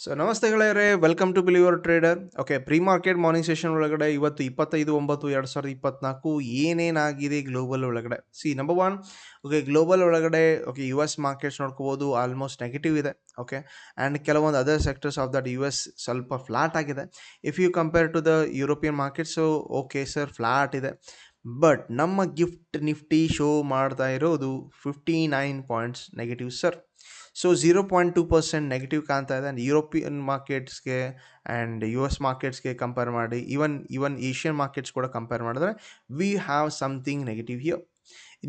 So ನಮಸ್ತೆ welcome to believer trader okay pre market morning session ಒಳಗಡೆ ಇವತ್ತು ಇಪ್ಪತ್ತೈದು ಒಂಬತ್ತು ಎರಡು ಸಾವಿರದ ಇಪ್ಪತ್ನಾಲ್ಕು ಏನೇನಾಗಿದೆ ಗ್ಲೋಬಲ್ ಒಳಗಡೆ? See number one okay global ಒಳಗಡೆ ಓಕೆ ಯು ಎಸ್ ಮಾರ್ಕೆಟ್ಸ್ ನೋಡ್ಕೋಬೋದು ಆಲ್ಮೋಸ್ಟ್ ನೆಗೆಟಿವ್ ಇದೆ ಓಕೆ ಆ್ಯಂಡ್ ಕೆಲವೊಂದು other sectors of that U S ಸ್ವಲ್ಪ ಫ್ಲಾಟ್ ಆಗಿದೆ. If you compare to the European markets okay sir flat ಇದೆ. But ನಮ್ಮ gift Nifty show ಮಾಡ್ತಾ ಇರೋದು fifty nine points negative sir so zero point two percent negative ಕಾಣ್ತಾ ಇದೆ. And European ಮಾರ್ಕೆಟ್ಸ್ಗೆ and U S ಮಾರ್ಕೆಟ್ಸ್ಗೆ compare ಮಾಡಿ even even Asian markets ಕೂಡ ಕಂಪೇರ್ ಮಾಡಿದ್ರೆ we have something negative here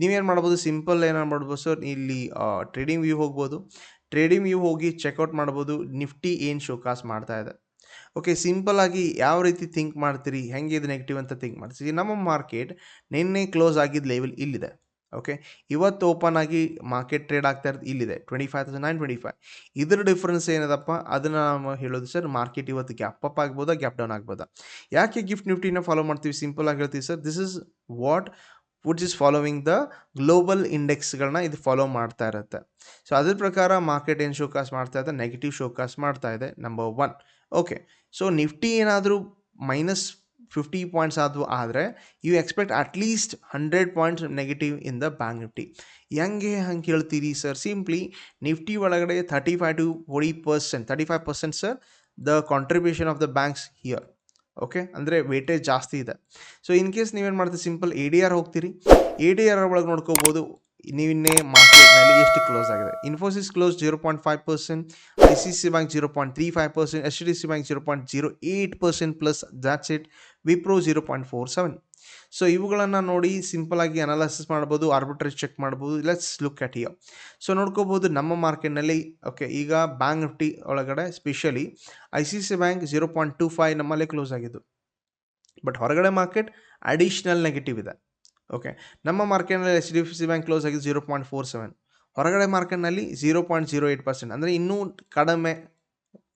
ನೀವೇನು ಮಾಡ್ಬೋದು? ಸಿಂಪಲ್ ಏನಾರು ಮಾಡ್ಬೋದು ಸರ್ ಇಲ್ಲಿ ಟ್ರೇಡಿಂಗ್ ವ್ಯೂ ಹೋಗ್ಬೋದು. ಟ್ರೇಡಿಂಗ್ ವ್ಯೂ ಹೋಗಿ ಚೆಕ್ಔಟ್ ಮಾಡ್ಬೋದು. ನಿಫ್ಟಿ ಏನು ಶೋಕಾಸ್ ಮಾಡ್ತಾ ಇದೆ. ಓಕೆ ಸಿಂಪಲ್ ಆಗಿ ಯಾವ ರೀತಿ ಥಿಂಕ್ ಮಾಡ್ತೀರಿ? ಹೆಂಗೆ ಇದು ನೆಗೆಟಿವ್ ಅಂತ ಥಿಂಕ್ ಮಾಡ್ತೀರಿ? ನಮ್ಮ ಮಾರ್ಕೆಟ್ ನಿನ್ನೆ ಕ್ಲೋಸ್ ಆಗಿದ್ದ ಲೆವೆಲ್ ಇಲ್ಲಿದೆ. ಓಕೆ ಇವತ್ತು ಓಪನ್ ಆಗಿ ಮಾರ್ಕೆಟ್ ಟ್ರೇಡ್ ಆಗ್ತಾ ಇರೋದು ಇಲ್ಲಿದೆ. Twenty five thousand nine twenty five ಇದ್ರ ಡಿಫ್ರೆನ್ಸ್ ಏನದಪ್ಪ? ಅದನ್ನು ನಾವು ಹೇಳೋದು ಸರ್ ಮಾರ್ಕೆಟ್ ಇವತ್ತು ಗ್ಯಾಪ್ ಅಪ್ ಆಗ್ಬೋದಾ ಗ್ಯಾಪ್ ಡೌನ್ ಆಗ್ಬೋದಾ? ಯಾಕೆ ಗಿಫ್ಟ್ ನಿಫ್ಟಿನ ಫಾಲೋ ಮಾಡ್ತೀವಿ? ಸಿಂಪಲ್ ಆಗಿ ಹೇಳ್ತೀವಿ sir this is what would is following the global ಇಂಡೆಕ್ಸ್ಗಳನ್ನ ಇದು ಫಾಲೋ ಮಾಡ್ತಾ ಇರುತ್ತೆ. ಸೊ ಅದ್ರ ಪ್ರಕಾರ ಮಾರ್ಕೆಟ್ ಏನು ಶೋಕಾಸ್ ಮಾಡ್ತಾ ಇದೆ? ನೆಗೆಟಿವ್ ಶೋಕಾಸ್ ಮಾಡ್ತಾ ಇದೆ number one okay so Nifty ಏನಾದರೂ ಮೈನಸ್ ಫಿಫ್ಟಿ ಪಾಯಿಂಟ್ಸ್ ಆದವು ಆದರೆ you expect at least hundred points negative in the bank Nifty ಹೆಂಗೆ ಹಂಗೆ ಕೇಳ್ತೀರಿ ಸರ್ ಸಿಂಪ್ಲಿ ನಿಫ್ಟಿ ಒಳಗಡೆ thirty five to forty percent thirty five percent sir the contribution of the banks here okay ಅಂದರೆ weightage ಜಾಸ್ತಿ ಇದೆ. So in case ನೀವೇನು ಮಾಡ್ತೀರಿ? Simple A D R ಹೋಗ್ತೀರಿ. ಎ ಡಿ ಆರ್ ಒಳಗೆ ನೋಡ್ಕೋಬೋದು. ನೀವಿನ್ನೇ ಮಾರ್ಕೆಟ್ನಲ್ಲಿ ಎಷ್ಟು ಕ್ಲೋಸ್ ಆಗಿದೆ. Infosys close zero point five percent I C C bank zero point three five percent H D C bank zero point zero eight percent plus that's it Wipro zero point four seven. So ಇವುಗಳನ್ನು ನೋಡಿ simple ಆಗಿ analysis ಮಾಡ್ಬೋದು arbitrage check ಮಾಡ್ಬೋದು let's look at here so ನೋಡ್ಕೋಬೋದು ನಮ್ಮ ಮಾರ್ಕೆಟ್ನಲ್ಲಿ okay ಈಗ bank Nifty ಒಳಗಡೆ specially I C C bank zero point two five ನಮ್ಮಲ್ಲೇ ಕ್ಲೋಸ್ ಆಗಿದ್ದು. ಬಟ್ ಹೊರಗಡೆ ಮಾರ್ಕೆಟ್ ಅಡಿಷ್ನಲ್ ನೆಗೆಟಿವ್ ಇದೆ. ಓಕೆ ನಮ್ಮ ಮಾರ್ಕೆಟ್ನಲ್ಲಿ H D F C bank close ಆಗಿದೆ ಜೀರೋ ಪಾಯಿಂಟ್ ಫೋರ್ ಸೆವೆನ್ ಹೊರಗಡೆ ಮಾರ್ಕೆಟ್ನಲ್ಲಿ zero point zero eight percent ಅಂದರೆ ಇನ್ನೂ ಕಡಿಮೆ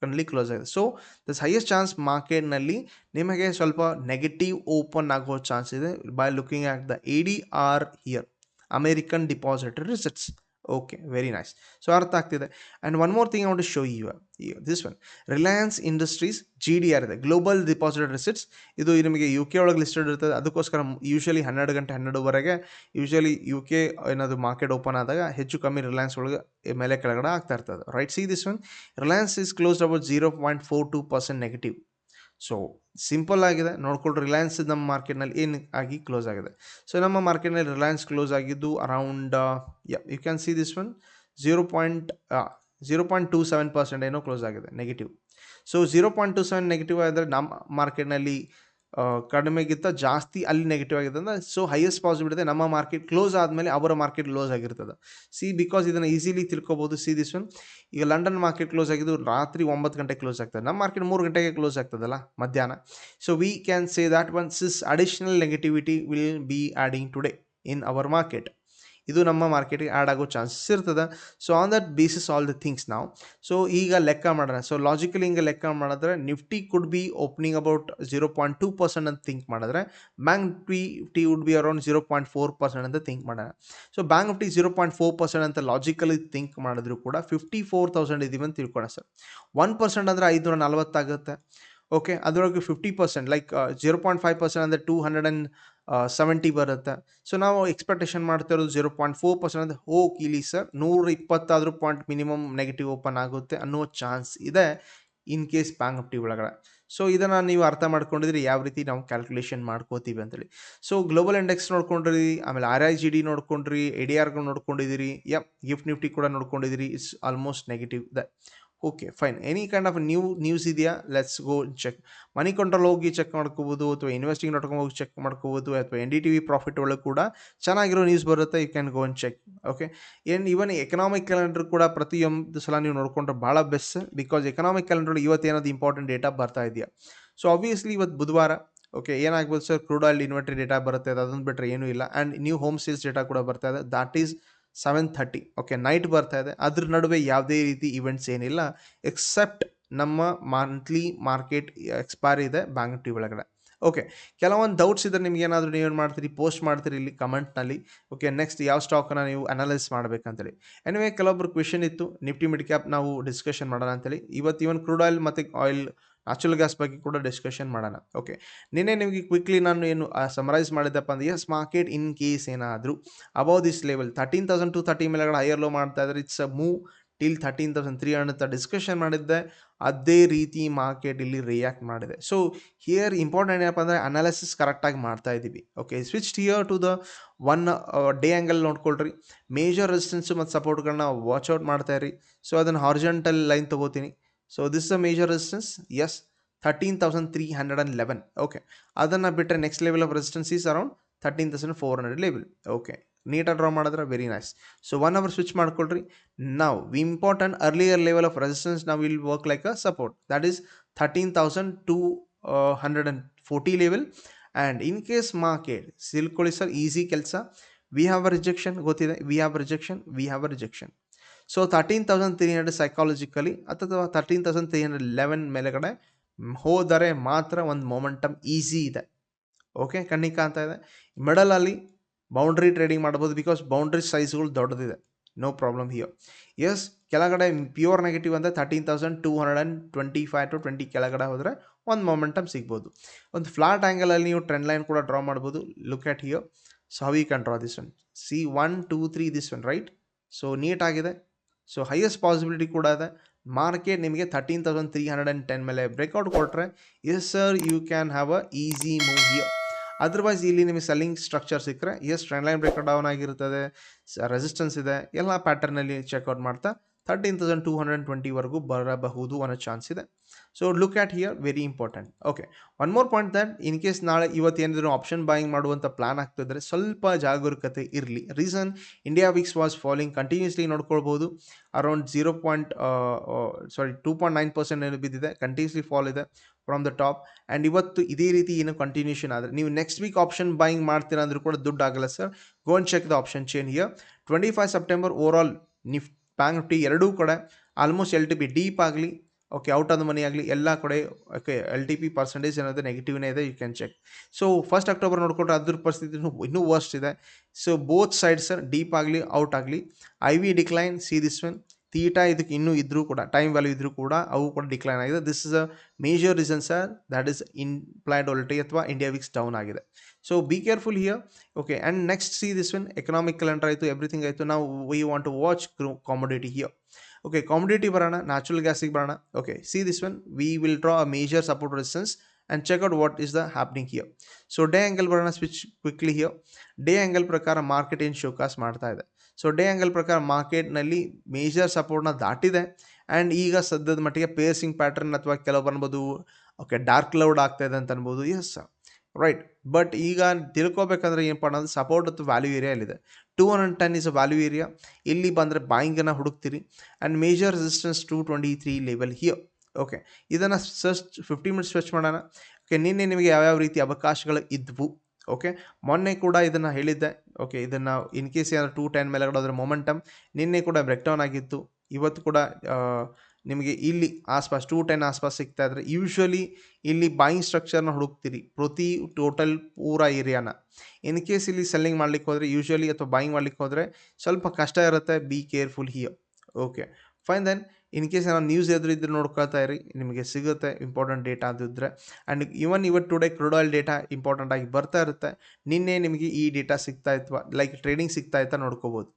ನಲ್ಲಿ ಕ್ಲೋಸ್ ಆಗಿದೆ. ಸೊ ದಸ್ ಹೈಯೆಸ್ಟ್ ಚಾನ್ಸ್ ಮಾರ್ಕೆಟ್ನಲ್ಲಿ ನಿಮಗೆ ಸ್ವಲ್ಪ ನೆಗೆಟಿವ್ ಓಪನ್ ಆಗೋ ಚಾನ್ಸ್ ಇದೆ by looking at the A D R here American depositary receipts okay very nice so ಅರ್ಥ ಆಗ್ತಿದೆ. And one more thing I to show you this one Reliance Industries G D R ಇದೆ. Global depositary receipts ಇದು ನಿಮಗೆ U K ಒಳಗೆ listed ಇರ್ತದೆ. ಅದಕ್ಕೋಸ್ಕರ usually ಹನ್ನೆರಡು ಗಂಟೆ ಹನ್ನೆರಡುವರೆಗೆ ಯೂಶಲಿ ಯು ಕೆ ಏನಾದರೂ ಮಾರ್ಕೆಟ್ ಓಪನ್ ಆದಾಗ ಹೆಚ್ಚು ಕಮ್ಮಿ ರಿಲಯನ್ಸ್ ಒಳಗೆ ಮೇಲೆ ಕೆಳಗಡೆ ಆಗ್ತಾ ಇರ್ತದೆ. Right see this one Reliance is closed about zero point four two percent negative so simple ಆಗಿದೆ. ನೋಡ್ಕೊಳ್ರಿ ರಿಲಯನ್ಸ್ ನಮ್ಮ ಮಾರ್ಕೆಟ್ನಲ್ಲಿ ಏನು ಆಗಿ ಕ್ಲೋಸ್ ಆಗಿದೆ. ಸೊ ನಮ್ಮ ಮಾರ್ಕೆಟ್ನಲ್ಲಿ ರಿಲಯನ್ಸ್ ಕ್ಲೋಸ್ ಆಗಿದ್ದು around you can see this one zero point zero point two seven percent ಏನೋ ಕ್ಲೋಸ್ ಆಗಿದೆ negative so zero point two seven negative ಆದರೆ ನಮ್ಮ ಮಾರ್ಕೆಟ್ನಲ್ಲಿ ಕಡಿಮೆಗಿಂತ ಜಾಸ್ತಿ ಅಲ್ಲಿ ನೆಗೆಟಿವ್ ಆಗಿದೆ ಅಂದರೆ ಸೊ ಹೈಯೆಸ್ಟ್ ಪಾಸಿಬಿಲಿಟಿ ನಮ್ಮ ಮಾರ್ಕೆಟ್ ಕ್ಲೋಸ್ ಆದಮೇಲೆ ಅವರ ಮಾರ್ಕೆಟ್ ಕ್ಲೋಸ್ ಆಗಿರ್ತದೆ. ಸಿ ಬಿಕಾಸ್ ಇದನ್ನು ಈಸಿಲಿ ತಿಳ್ಕೊಬೋದು ಸಿ ದಿಸ್ ಒನ್ ಈಗ ಲಂಡನ್ ಮಾರ್ಕೆಟ್ ಕ್ಲೋಸ್ ಆಗಿದ್ದು ರಾತ್ರಿ ಒಂಬತ್ತು ಗಂಟೆಗೆ ಕ್ಲೋಸ್ ಆಗ್ತದೆ. ನಮ್ಮ ಮಾರ್ಕೆಟ್ ಮೂರು ಗಂಟೆಗೆ ಕ್ಲೋಸ್ ಆಗ್ತದಲ್ಲ, ಮಧ್ಯಾಹ್ನ. So we can say that one Sis additional negativity will be adding today in our market ಇದು ನಮ್ಮ ಮಾರ್ಕೆಟಿಗೆ ಆ್ಯಡ್ ಆಗೋ ಚಾನ್ಸಸ್ ಇರ್ತದೆ. So on that basis all the things ನಾವು ಸೊ ಈಗ ಲೆಕ್ಕ ಮಾಡೋಣ. ಸೊ ಲಾಜಿಕಲಿ ಹಿಂಗೆ ಲೆಕ್ಕ ಮಾಡಿದ್ರೆ Nifty could be opening about zero point two percent ಅಂತ ಥಿಂಕ್ ಮಾಡಿದ್ರೆ bank Nifty T would be around zero point four percent ಅಂತ ಥಿಂಕ್ ಮಾಡೋಣ. So bank Nifty zero point four percent ಅಂತ ಲಾಜಿಕಲಿ ಥಿಂಕ್ ಮಾಡಿದ್ರು ಕೂಡ ಫಿಫ್ಟಿ ಫೋರ್ ತೌಸಂಡ್ ಇದೀವಿ ಅಂತ ತಿಳ್ಕೊಳ್ಳೋಣ ಸರ್ ಒನ್ ಪರ್ಸೆಂಟ್ ಅಂದರೆ ಐದುನೂರ ನಲ್ವತ್ತಾಗುತ್ತೆ ಓಕೆ ಅದರೊಳಗೆ fifty percent like zero point five percent ಅಂದರೆ ಟೂ ಹಂಡ್ರೆಡ್ ಆ್ಯಂಡ್ ಸೆವೆಂಟಿ ಬರುತ್ತೆ. ಸೊ ನಾವು ಎಕ್ಸ್ಪೆಕ್ಟೇಷನ್ ಮಾಡ್ತಾ ಇರೋದು ಜೀರೋ ಪಾಯಿಂಟ್ ಫೋರ್ ಪರ್ಸೆಂಟ್ ಅಂದರೆ ಹೋಗಿ ಇಲ್ಲಿ ಸರ್ ನೂರ ಇಪ್ಪತ್ತಾದರೂ ಪಾಯಿಂಟ್ ಮಿನಿಮಮ್ ನೆಗೆಟಿವ್ ಓಪನ್ ಆಗುತ್ತೆ ಅನ್ನೋ ಚಾನ್ಸ್ ಇದೆ ಇನ್ ಕೇಸ್ ಬ್ಯಾಂಕ್ ನಿಫ್ಟಿ ಒಳಗಡೆ. ಸೊ ಇದನ್ನು ನೀವು ಅರ್ಥ ಮಾಡ್ಕೊಂಡಿದ್ರೆ ಯಾವ ರೀತಿ ನಾವು ಕ್ಯಾಲ್ಕುಲೇಷನ್ ಮಾಡ್ಕೋತೀವಿ ಅಂತೇಳಿ. ಸೊ ಗ್ಲೋಬಲ್ ಇಂಡೆಕ್ಸ್ ನೋಡ್ಕೊಂಡ್ರಿ, ಆಮೇಲೆ ಆರ್ ಐ ಜಿ ಡಿ ನೋಡ್ಕೊಂಡ್ರಿ ಎ ಡಿ ಆರ್ಗಳು ನೋಡ್ಕೊಂಡಿದ್ದೀರಿ ಯಾ ಗಿಫ್ಟ್ ನಿಫ್ಟಿ ಕೂಡ ನೋಡ್ಕೊಂಡಿದ್ದೀರಿ ಇಟ್ಸ್ ಆಲ್ಮೋಸ್ಟ್ ನೆಗೆಟಿವ್ ಇದೆ. Okay fine any kind of new news ಇದೆಯಾ? Let's go check Moneycontrol ಹೋಗಿ ಚೆಕ್ ಮಾಡ್ಕೋಬೋದು, ಅಥವಾ ಇನ್ವೆಸ್ಟಿಂಗ್ ಡಾಟ್ ಕಾಮ್ ಹೋಗಿ ಚೆಕ್ ಮಾಡ್ಕೋಬೋದು, ಅಥವಾ N D T V profit ಒಳಗೆ ಕೂಡ ಚೆನ್ನಾಗಿರೋ ನ್ಯೂಸ್ ಬರುತ್ತೆ you can go and check okay ಏನು ಇವನ್ ಎಕನಾಮಿಕ್ ಕ್ಯಾಲೆಂಡರ್ ಕೂಡ ಪ್ರತಿಯೊಂದು ಸಲ ನೀವು ನೋಡ್ಕೊಂಡ್ರೆ ಭಾಳ ಬೆಸ್ಟ್ ಬಿಕಾಸ್ ಎಕನಾಮಿಕ್ ಕ್ಯಾಲೆಂಡರ್ ಇವತ್ತು ಏನಾದ್ರು ಇಂಪಾರ್ಟೆಂಟ್ ಡೇಟಾ ಬರ್ತಾ ಇದೆಯಾ? ಸೊ ಆಬ್ವಿಯಸ್ಲಿ ಇವತ್ತು ಬುಧವಾರ ಓಕೆ ಏನಾಗ್ಬೋದು sir crude oil inventory data ಬರುತ್ತೆ ಅದೊಂದು ಬಿಟ್ಟರೆ ಏನೂ ಇಲ್ಲ. And new home sales data ಕೂಡ ಬರ್ತಾ ಇದೆ. That is seven thirty. Okay night ಬರ್ತಾ ಇದೆ. ಅದ್ರ ನಡುವೆ ಯಾವುದೇ ರೀತಿ ಇವೆಂಟ್ಸ್ ಏನಿಲ್ಲ ಎಕ್ಸೆಪ್ಟ್ ನಮ್ಮ ಮಂತ್ಲಿ ಮಾರ್ಕೆಟ್ ಎಕ್ಸ್ಪೈರಿ ಇದೆ ಬ್ಯಾಂಕ್ ನಿಫ್ಟಿ ಒಳಗಡೆ. ಓಕೆ ಕೆಲವೊಂದು ಡೌಟ್ಸ್ ಇದ್ದರೆ ನಿಮ್ಗೆ ಏನಾದರೂ ಏನು ಮಾಡ್ತೀರಿ ಪೋಸ್ಟ್ ಮಾಡ್ತೀರಿ ಇಲ್ಲಿ ಕಮೆಂಟ್ನಲ್ಲಿ ಓಕೆ ನೆಕ್ಸ್ಟ್ ಯಾವ ಸ್ಟಾಕನ್ನು ನೀವು ಅನಲೈಸ್ ಮಾಡಬೇಕಂತೇಳಿ. ಎನಿವೇ ಕೆಲವೊಬ್ರು ಕ್ವೆಶನ್ ಇತ್ತು. ನಿಫ್ಟಿ ಮಿಡ್ ಕ್ಯಾಪ್ ನಾವು ಡಿಸ್ಕಷನ್ ಮಾಡೋಣ ಅಂತೇಳಿ. ಇವತ್ತು ಇವನ್ ಕ್ರೂಡ್ ಆಯಿಲ್ ಮತ್ತು ಆಯಿಲ್ ನ್ಯಾಚುರಲ್ ಗ್ಯಾಸ್ ಬಗ್ಗೆ ಕೂಡ ಡಿಸ್ಕಷನ್ ಮಾಡೋಣ. ಓಕೆ ನಿನ್ನೆ ನಿಮಗೆ ಕ್ವಿಕ್ಲಿ ನಾನು ಏನು ಸಮರೈಸ್ ಮಾಡಿದ್ದಪ್ಪ ಅಂದರೆ ಎಸ್ ಮಾರ್ಕೆಟ್ ಇನ್ ಕೇಸ್ ಏನಾದರೂ above this level thirteen thousand two thirty ಮೇಲೆಗಡೆ ಹೈಯರ್ ಲೋ ಮಾಡ್ತಾ ಇದ್ದಾರೆ it's a move till thirteen thousand three hundred ಅಂತ ಡಿಸ್ಕಷನ್ ಮಾಡಿದ್ದೆ. ಅದೇ ರೀತಿ ಮಾರ್ಕೆಟ್ ಇಲ್ಲಿ ರಿಯಾಕ್ಟ್ ಮಾಡಿದೆ. ಸೊ ಹಿಯರ್ ಇಂಪಾರ್ಟೆಂಟ್ ಏನಪ್ಪ ಅಂದರೆ ಅನಾಲಿಸಿಸ್ ಕರೆಕ್ಟಾಗಿ ಮಾಡ್ತಾ ಇದ್ದೀವಿ. Okay switch here to the one day angle ನೋಡ್ಕೊಳ್ರಿ. Major resistance ಮತ್ತು ಸಪೋರ್ಟ್ಗಳನ್ನ ವಾಚ್ ಔಟ್ ಮಾಡ್ತಾ ಇರಿ. ಸೊ ಅದನ್ನು ಹಾರ್ಜೆಂಟಲ್ ಲೈನ್ ತೊಗೋತೀನಿ. So this a major resistance is thirteen thousand three hundred and eleven okay ಅದನ್ನು ಬಿಟ್ಟರೆ next level of resistance is around thirteen thousand four hundred level okay ನೀಟಾಗಿ draw ಮಾಡಿದ್ರೆ very nice so one hour switch ಮಾಡ್ಕೊಳ್ರಿ ನಾವು we important earlier level of resistance ನಾವು will work like a support that is thirteen thousand two hundred and forty level and in case market ತಿಳ್ಕೊಳ್ಳಿ sir easy ಕೆಲಸ we have a rejection ಗೊತ್ತಿದೆ we have a rejection we have a rejection so thirteen thousand three hundred psychologically ಅಥವಾ thirteen thousand three hundred eleven ಮೇಲೆಗಡೆ ಹೋದರೆ ಮಾತ್ರ ಒಂದು momentum easy ಇದೆ. Okay ಕಣ್ಣಿಗೆ ಅಂತ ಇದೆ. ಮಿಡಲಲ್ಲಿ ಬೌಂಡ್ರಿ ಟ್ರೇಡಿಂಗ್ ಮಾಡ್ಬೋದು ಬಿಕಾಸ್ ಬೌಂಡ್ರಿ ಸೈಜ್ಗಳು ದೊಡ್ಡದಿದೆ. ನೋ ಪ್ರಾಬ್ಲಮ್ ಹಿಯೋ ಎಸ್ ಕೆಳಗಡೆ ಪ್ಯೂರ್ ನೆಗೆಟಿವ್ ಅಂದರೆ thirteen thousand two hundred and twenty five to twenty ಕೆಳಗಡೆ ಹೋದರೆ ಒಂದು ಮೊಮೆಂಟಮ್ ಸಿಗ್ಬೋದು. ಒಂದು ಫ್ಲಾಟ್ ಆ್ಯಂಗಲಲ್ಲಿ ನೀವು ಟ್ರೆಂಡ್ ಲೈನ್ ಕೂಡ ಡ್ರಾ ಮಾಡ್ಬೋದು. Look at here so how you can draw this one see one two three this one right so ನೀಟಾಗಿದೆ so highest possibility ಕೂಡ ಇದೆ. ಮಾರ್ಕೆಟ್ ನಿಮಗೆ thirteen thousand three hundred and ten ಮೇಲೆ breakout ಕೊಟ್ಟರೆ yes sir you can have a easy move here otherwise ಇಲ್ಲಿ ನಿಮಗೆ selling structure ಸಿಕ್ಕರೆ yes trend line break down ಆಗಿರುತ್ತದೆ resistance ಇದೆ, ಎಲ್ಲ ಪ್ಯಾಟರ್ನಲ್ಲಿ ಚೆಕ್ಔಟ್ ಮಾಡ್ತಾ ತರ್ಟೀನ್ ತೌಸಂಡ್ ಟೂ ಹಂಡ್ರೆಡ್ ಟ್ವೆಂಟಿವರೆಗೂ ಬರಬಹುದು ಅನ್ನೋ ಚಾನ್ಸ್ ಇದೆ. So look at here very important okay one more point that in case ನಾಳೆ ಇವತ್ತು ಏನಾದರೂ ಆಪ್ಷನ್ ಬಾಯಿಂಗ್ ಮಾಡುವಂಥ ಪ್ಲಾನ್ ಆಗ್ತಿದ್ರೆ ಸ್ವಲ್ಪ ಜಾಗರೂಕತೆ ಇರಲಿ. Reason India VIX was falling continuously ನೋಡ್ಕೊಳ್ಬೋದು. Around zero point sorry two point nine percent ಏನು ಬಿದ್ದಿದೆ ಕಂಟಿನ್ಯೂಸ್ಲಿ ಫಾಲ್ ಇದೆ ಫ್ರಮ್ ದ ಟಾಪ್ ಆ್ಯಂಡ್ ಇವತ್ತು ಇದೇ ರೀತಿ ಏನು ಕಂಟಿನ್ಯೂಷನ್ ಆದರೆ, ನೀವು ನೆಕ್ಸ್ಟ್ ವೀಕ್ ಆಪ್ಷನ್ ಬಾಯಿಂಗ್ ಮಾಡ್ತೀರಾ ಅಂದರೂ ಕೂಡ ದುಡ್ಡು ಆಗಲ್ಲ sir gone check the option chain here twenty five September over all ನಿಫ್ bank Nifty ಎರಡೂ ಕಡೆ almost L T P deep ಆಗಲಿ okay out of the money ಆಗಲಿ ಎಲ್ಲ ಕಡೆ okay L T P percentage ಅನ್ನೋದು ನೆಗೆಟಿವ್ನೇ ಇದೆ you can check so first October ನೋಡಿಕೊಂಡ್ರೆ ಅದ್ರ ಪರಿಸ್ಥಿತಿ ಇನ್ನೂ ವರ್ಸ್ಟ್ ಇದೆ. ಸೊ ಬೋತ್ ಸೈಡ್ಸ್ ಡೀಪ್ ಆಗಲಿ ಔಟ್ ಆಗಲಿ. I we decline see this one theta ಇದಕ್ಕೆ ಇನ್ನೂ ಇದ್ದರೂ ಕೂಡ, ಟೈಮ್ ವ್ಯಾಲ್ಯೂ ಇದ್ದರೂ ಕೂಡ ಅವು ಕೂಡ ಡಿಕ್ಲೈನ್ ಆಗಿದೆ. This is a major reason sir that is implied volatility ಅಥವಾ ಇಂಡಿಯಾ ವಿಕ್ಸ್ ಡೌನ್ ಆಗಿದೆ. So be careful here okay and next see this one economic calendar ಆಯಿತು ಎವ್ರಿಥಿಂಗ್ ಆಯಿತು. ನಾವು we want to watch commodity here okay commodity ಬರೋಣ natural ಗ್ಯಾಸಿಗೆ ಬರೋಣ okay see this one we will draw a major support resistance and check out what is the happening here so day angle ಬರೋಣ switch quickly here day angle ಪ್ರಕಾರ market ಏನು showcase ಮಾಡ್ತಾ ಇದೆ? So day angle ಪ್ರಕಾರ ಮಾರ್ಕೆಟ್ನಲ್ಲಿ major ಸಪೋರ್ಟ್ನ ದಾಟಿದೆ. And ಈಗ ಸದ್ಯದ ಮಟ್ಟಿಗೆ ಪೇರ್ಸಿಂಗ್ ಪ್ಯಾಟರ್ನ್ ಅಥವಾ ಕೆಲವು ಅನ್ಬೋದು ಓಕೆ ಡಾರ್ಕ್ ಕ್ಲೌಡ್ ಆಗ್ತಾ ಅಂತ ಅನ್ಬೋದು. ಎಸ್ ರೈಟ್ ಬಟ್ ಈಗ ತಿಳ್ಕೊಬೇಕಂದ್ರೆ ಏನಪ್ಪ ಅನ್ನೋದು ಸಪೋರ್ಟ್ ಅಥವಾ value ಏರಿಯಲ್ಲಿದೆ two hundred ten is value area ಇಲ್ಲಿ ಬಂದರೆ ಬಾಯಿಂಗನ್ನು ಹುಡುಕ್ತೀರಿ. And major resistance two twenty three level here okay ಇದನ್ನು ಸರ್ಚ್ ಫಿಫ್ಟಿ ಮಿನಿಟ್ಸ್ ಸರ್ಚ್ ಮಾಡೋಣ. ಓಕೆ ನಿನ್ನೆ ನಿಮಗೆ ಯಾವ್ಯಾವ ರೀತಿ ಅವಕಾಶಗಳು ಇದ್ವು? ಓಕೆ ಮೊನ್ನೆ ಕೂಡ ಇದನ್ನು ಹೇಳಿದ್ದೆ. ಓಕೆ ಇದನ್ನು ಇನ್ ಕೇಸ್ ಏನಾದ್ರು ಟೂ ಟೆನ್ ಮೇಲೆ ಅದರ ಮೊಮೆಂಟಮ್ ನಿನ್ನೆ ಕೂಡ ಬ್ರೇಕ್ ಡೌನ್ ಆಗಿತ್ತು. ಇವತ್ತು ಕೂಡ ನಿಮಗೆ ಇಲ್ಲಿ ಆಸ್ಪಾಸ್ ಟೂ ಟೆನ್ ಆಸ್ಪಾಸ್ ಸಿಗ್ತಾ ಇದ್ರೆ ಯೂಶ್ವಲಿ ಇಲ್ಲಿ ಬಾಯಿಂಗ್ ಸ್ಟ್ರಕ್ಚರ್ನ ಹುಡುಕ್ತೀರಿ. ಪ್ರತಿ ಟೋಟಲ್ ಪೂರ ಏರಿಯಾನ. ಇನ್ ಕೇಸ್ ಇಲ್ಲಿ ಸೆಲ್ಲಿಂಗ್ ಮಾಡ್ಲಿಕ್ಕೆ ಹೋದರೆ ಯೂಶ್ವಲಿ ಅಥವಾ ಬಾಯಿಂಗ್ ಮಾಡ್ಲಿಕ್ಕೆ ಹೋದರೆ ಸ್ವಲ್ಪ ಕಷ್ಟ ಇರುತ್ತೆ. Be careful here okay fine then in case ಏನೋ ನ್ಯೂಸ್ ಎದುರು ಇದ್ರೆ ನೋಡ್ಕೊಳ್ತಾ ಇರಿ. ನಿಮಗೆ ಸಿಗುತ್ತೆ ಇಂಪಾರ್ಟೆಂಟ್ ಡೇಟಾ ಅದಿದ್ದರೆ ಆ್ಯಂಡ್ ಇವನ್ ಇವತ್ತು today crude oil data important ಆಗಿ ಬರ್ತಾ ಇರುತ್ತೆ. ನಿನ್ನೆ ನಿಮಗೆ ಈ ಡೇಟಾ ಸಿಗ್ತಾ ಇತ್ತು ಲೈಕ್ ಟ್ರೇಡಿಂಗ್ ಸಿಗ್ತಾ ಇತ್ತಾ ನೋಡ್ಕೋಬೋದು.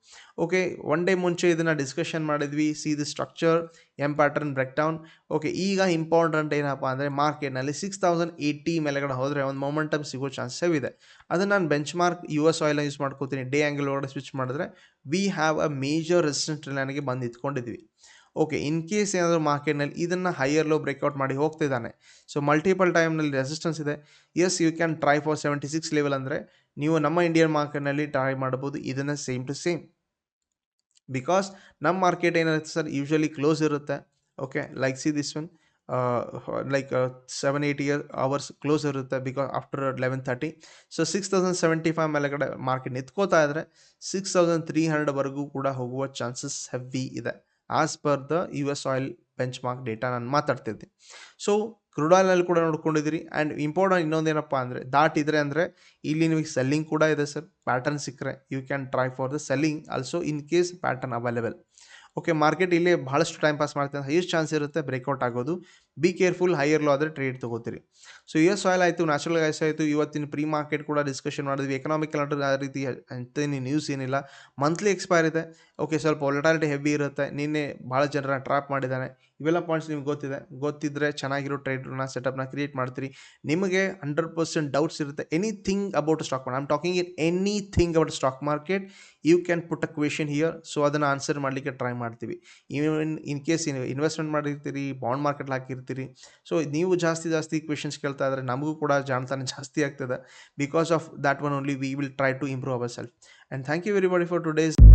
ಓಕೆ ಒನ್ ಡೇ ಮುಂಚೆ ಇದನ್ನು ಡಿಸ್ಕಷನ್ ಮಾಡಿದ್ವಿ see the structure M pattern break down okay ಈಗ ಇಂಪಾರ್ಟೆಂಟ್ ಏನಪ್ಪ ಅಂದರೆ ಮಾರ್ಕೆಟ್ನಲ್ಲಿ ಸಿಕ್ಸ್ ತೌಸಂಡ್ ಏಯ್ಟಿ ಮೇಲೆಗಡೆ ಹೋದರೆ ಒಂದು ಮೊಮೆಂಟಮ್ ಸಿಗೋ ಚಾನ್ಸ್ ಇದೆ. ಅದನ್ನು ನಾನು benchmark U S oil use ಮಾಡ್ಕೋತೀನಿ. ಡೇ ಆ್ಯಂಗಲ್ ಒಳಗಡೆ ಸ್ವಿಚ್ ಮಾಡಿದ್ರೆ we have a major resistant ನನಗೆ ಬಂದು ಇಟ್ಕೊಂಡಿದ್ವಿ ಓಕೆ, ಇನ್ ಕೇಸ್ ಏನಾದರೂ ಮಾರ್ಕೆಟ್ನಲ್ಲಿ ಇದನ್ನು ಹೈಯರ್ ಲೋ ಬ್ರೇಕ್ಔಟ್ ಮಾಡಿ ಹೋಗ್ತಿದ್ದಾನೆ. ಸೊ ಮಲ್ಟಿಪಲ್ ಟೈಮ್ನಲ್ಲಿ ರೆಸಿಸ್ಟೆನ್ಸ್ ಇದೆ. Yes you can try for seventy six level ಅಂದರೆ ನೀವು ನಮ್ಮ ಇಂಡಿಯನ್ ಮಾರ್ಕೆಟ್ನಲ್ಲಿ ಟ್ರೈ ಮಾಡ್ಬೋದು ಇದನ್ನು ಸೇಮ್ ಟು ಸೇಮ್ ಬಿಕಾಸ್ ನಮ್ಮ ಮಾರ್ಕೆಟ್ ಏನಿರುತ್ತೆ ಸರ್ ಯೂಶ್ವಲಿ ಕ್ಲೋಸ್ ಇರುತ್ತೆ. Okay like see this one like seven eighty year hours close ಇರುತ್ತೆ because after eleven thirty so six thousand seventy five ಮೇಲೆಗಡೆ ಮಾರ್ಕೆಟ್ ನಿಂತ್ಕೋತಾ ಇದ್ದರೆ ಸಿಕ್ಸ್ ತೌಸಂಡ್ ತ್ರೀ ಹಂಡ್ರೆಡ್ವರೆಗೂ ಕೂಡ ಹೋಗುವ ಚಾನ್ಸಸ್ ಹೆವಿ ಇದೆ. As per the U S oil benchmark data ನಾನು ಮಾತಾಡ್ತಿದ್ದೆ. ಸೊ ಕ್ರೂಡ್ ಆಯಿಲ್ನಲ್ಲಿ ಕೂಡ ನೋಡ್ಕೊಂಡಿದ್ದೀರಿ. ಆ್ಯಂಡ್ ಇಂಪಾರ್ಟೆಂಟ್ ಇನ್ನೊಂದೇನಪ್ಪ ಅಂದರೆ, ದಾಟಿದ್ರೆ ಅಂದರೆ, ಇಲ್ಲಿ ನಿಮಗೆ ಸೆಲ್ಲಿಂಗ್ ಕೂಡ ಇದೆ ಸರ್ ಪ್ಯಾಟರ್ನ್ ಸಿಕ್ಕರೆ you can try for the selling also in case pattern available okay market ಇಲ್ಲಿ ಭಾಳಷ್ಟು ಟೈಮ್ ಪಾಸ್ ಮಾಡ್ತೀನಿ. ಹೈಯೆಸ್ಟ್ ಚಾನ್ಸ್ ಇರುತ್ತೆ ಬ್ರೇಕ್ಔಟ್ ಆಗೋದು. ಬಿ ಕೇರ್ಫುಲ್ ಹೈಯರ್ ಲೋ ಆದರೆ ಟ್ರೇಡ್ ತೊಗೋತೀರಿ. ಸೊ ಯು ಎಸ್ ಆಯಿಲ್ ಆಯಿತು ನ್ಯಾಚುರಲ್ ಗ್ಯಾಸ್ ಆಯಿತು, ಇವತ್ತಿನ ಪ್ರೀ ಮಾರ್ಕೆಟ್ ಕೂಡ ಡಿಸ್ಕಷನ್ ಮಾಡಿದ್ವಿ. ಎಕನಾಮಿಕ್ ಕ್ಯಾಲೆಂಡರ್ ಆ ರೀತಿ ಅಂತೇನು ನ್ಯೂಸ್ ಏನಿಲ್ಲ. ಮಂತ್ಲಿ ಎಕ್ಸ್ಪೈರ್ ಇದೆ. ಓಕೆ ಸ್ವಲ್ಪ ಒಲಟಾಲಿಟಿ ಹೆವಿ ಇರುತ್ತೆ. ನಿನ್ನೆ ಭಾಳ ಜನರ ಟ್ರಾಪ್ ಮಾಡಿದ್ದಾನೆ ಇವೆಲ್ಲ ಪಾಯಿಂಟ್ಸ್ ನಿಮ್ಗೆ ಗೊತ್ತಿದೆ. ಗೊತ್ತಿದ್ದರೆ ಚೆನ್ನಾಗಿರೋ ಟ್ರೇಡ್ನ ಸೆಟಪ್ನ ಕ್ರಿಯೇಟ್ ಮಾಡ್ತೀರಿ. ನಿಮಗೆ ಹಂಡ್ರೆಡ್ ಪರ್ಸೆಂಟ್ ಡೌಟ್ಸ್ ಇರುತ್ತೆ. Anything about stock market I'm talking in anything about stock market you can put a question here so ಅದನ್ನು ಆನ್ಸರ್ ಮಾಡಲಿಕ್ಕೆ ಟ್ರೈ ಮಾಡ್ತೀವಿ. ಇವನ್ ಇನ್ ಕೇಸ್ ಇನ್ವೆಸ್ಟ್ಮೆಂಟ್ ಮಾಡಿರ್ತೀರಿ ಬಾಂಡ್ ಮಾರ್ಕೆಟ್ ಹಾಕಿರ್ತೀರಿ ಸೊ ನೀವು ಜಾಸ್ತಿ ಜಾಸ್ತಿ ಕ್ವೆಶನ್ಸ್ ಕೇಳ್ತಾ ಇದ್ರೆ ನಮಗೂ ಕೂಡ ಜಾಣತಾನೆ ಜಾಸ್ತಿ ಆಗ್ತದೆ. Because of that one only we will try to improve our self and thank you very much for today's